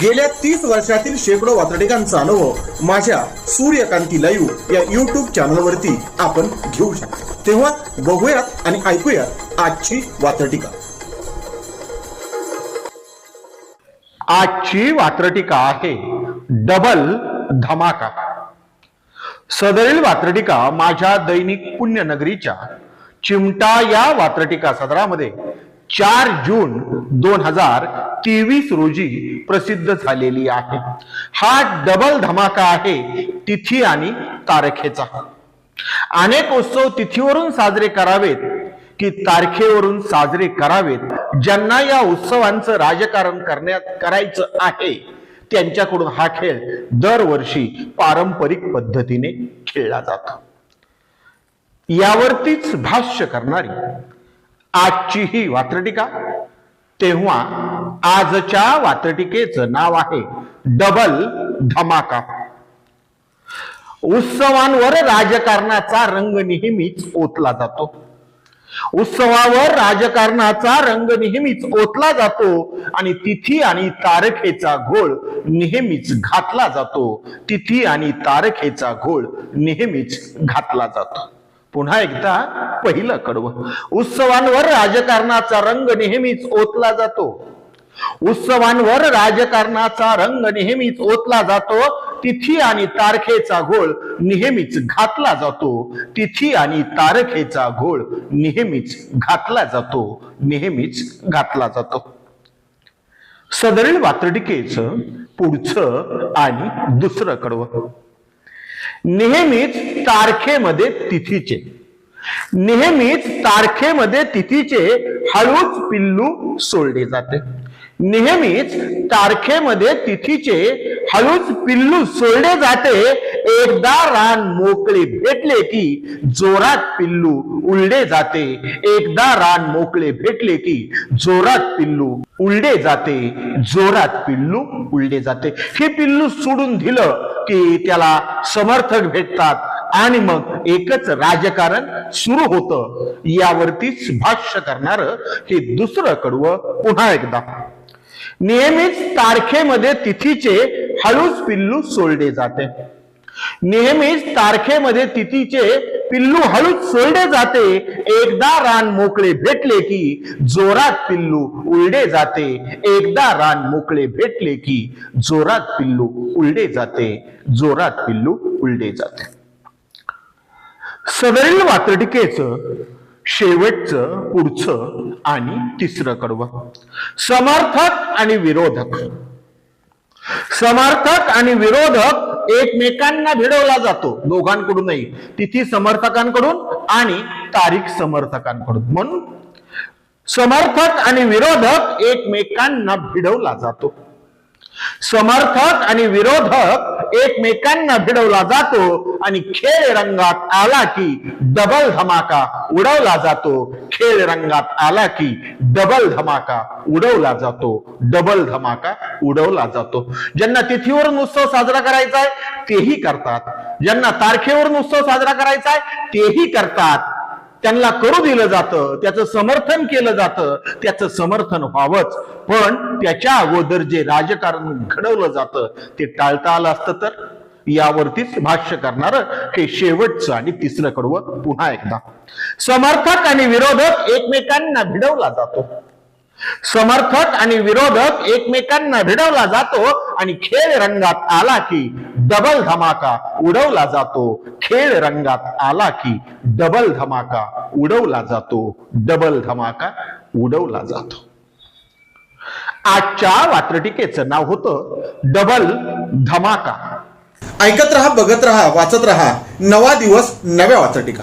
गेल्या तीस वर्षातील शेकडो वातडिकांचा अनुभव माझ्या सूर्यकांती लाईव्ह या युट्यूब चॅनलवरती आपण घेऊ शकतो. तेव्हा बघूयात आणि ऐकूयात आजची वातडिका आजची वात्रटिका आहे डबल धमाका. सदरील वात्रटिका माझ्या दैनिक पुण्यनगरीच्या चिमटा या वात्रटिका सदरामध्ये चार जून दोन हजार तेवीस रोजी प्रसिद्ध झालेली आहे. हा डबल धमाका आहे तिथी आणि तारखेचा. अनेक उत्सव तिथीवरून साजरे करावेत की तारखेवरून साजरे करावेत ज्यांना या उत्सवांचं राजकारण करण्यात करायचं आहे त्यांच्याकडून हा खेळ दरवर्षी पारंपरिक पद्धतीने खेळला जातो. यावरतीच भाष्य करणारी आजची ही वात्रटिका तेव्हा आजच्या वात्रटिकेचं नाव आहे डबल धमाका. उत्सवांवर राजकारणाचा रंग नेहमीच ओतला जातो. उत्सवावर राजकारणाचा रंग नेहमीच ओतला जातो आणि तिथी आणि तारखेचा घोळ नेहमीच घातला जातो. तिथी आणि तारखेचा घोळ नेहमीच घातला जातो. पुन्हा एकदा पहिलं कडवं. उत्सवांवर राजकारणाचा रंग नेहमीच ओतला जातो. उत्सवांवर राजकारणाचा रंग नेहमीच ओतला जातो. तिथी आणि तारखेचा घोळ नेहमीच घातला जातो. तिथी आणि तारखेचा घोळ नेहमीच घातला जातो. नेहमीच घातला जातो. सदरील वात्रटिकेचं पुढचं आणि दुसरं कडवं. नेहमीच तारखेमध्ये तिथीचे. नेहमीच तारखेमध्ये तिथीचे हळूच पिल्लू सोडले जाते. नेहमीच तारखेमध्ये तिथीचे हळूच पिल्लू सोडले जाते. एकदा रान मोकळे भेटले की जोरात पिल्लू उलडे जाते. एकदा रान मोकळे भेटले की जोरात पिल्लू उलडे जाते. जोरात पिल्लू उलडे जाते. हे पिल्लू सोडून दिलं की त्याला समर्थक भेटतात. आणि मग एकच राजकारण सुरू होतं. यावरतीच भाष्य करणार हे दुसरं कडवं पुन्हा एकदा. नेहमीच तारखेमध्ये तिथीचे हळूच पिल्लू सोडले जाते. नेहमीच तारखेमध्ये तिथीचे पिल्लू हळूच सोडले जाते. एकदा रान मोकळे भेटले की जोरात पिल्लू उलडे जाते. एकदा रान मोकळे भेटले की जोरात पिल्लू उलडे जाते. जोरात पिल्लू उलडे जाते. सदरील वात्रटिकेचं शेवटचं पुढचं आणि तिसरं कडवं समर्थक आणि विरोधक. समर्थक आणि विरोधक एकमेकांना भिडवला जातो. दोघांकडूनही. तिथी समर्थकांकडून आणि तारीख समर्थकांकडून. म्हणून समर्थक आणि विरोधक एकमेकांना भिडवला जातो. समर्थक आणि विरोधक एकमेकांना भिडवला जातो आणि खेळ रंगात आला की डबल धमाका उडवला जातो. खेळ रंगात आला की डबल धमाका उडवला जातो. डबल धमाका उडवला जातो. ज्यांना तिथीवरून उत्सव साजरा करायचा आहे तेही करतात. ज्यांना तारखेवरून उत्सव साजरा करायचा आहे तेही करतात. त्यांना करू दिलं जातं त्याचं समर्थन केलं जातं त्याचं समर्थन व्हावंच. पण त्याच्या अगोदर जे राजकारण घडवलं जातं ते टाळता आलं असतं तर? यावरतीच भाष्य करणार हे शेवटचं आणि तिसरं कडवं पुन्हा एकदा. समर्थक आणि विरोधक एकमेकांना भिडवला जातो. समर्थक आणि विरोधक एकमेकांना भिडवला जातो आणि खेळ रंगात आला की डबल धमाका उडवला जातो. खेळ रंगात आला की डबल धमाका उडवला जातो. डबल धमाका उडवला जातो. आजच्या वात्रटिकेचं नाव होतं डबल धमाका. ऐकत रहा बघत रहा वाचत रहा. नवा दिवस नव्या वात्रटिका.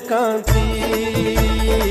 कांति